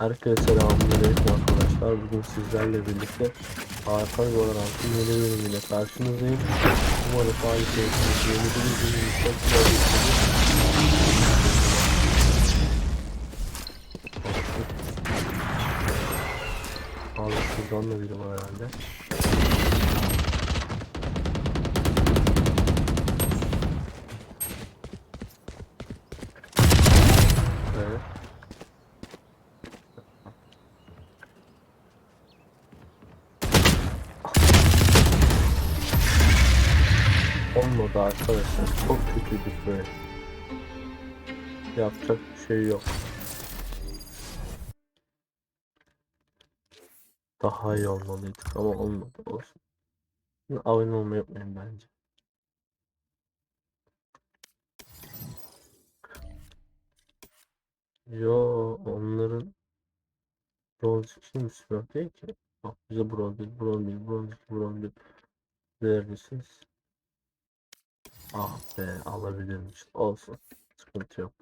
Herkese selamünaleyküm arkadaşlar. Bugün sizlerle birlikte harika bir Valorant'ın yeni bölümüyle karşınızdayım. Umarım fail seyirciniz yeni bir bölümü çok güzel şuradan da biri var herhalde. Evet. Olmadı arkadaşlar. Çok kötüydük böyle. Yapacak bir şey yok. Daha iyi olmalıydık ama olmadı. Olsun. Abone olmayı unutmayın bence. Yo onların bronz için bir sürü değil ki. Bak bize bronz değil, bronz değil, bronz bronz misiniz? Ah be alabilirmiş. Olsun. Sıkıntı yok.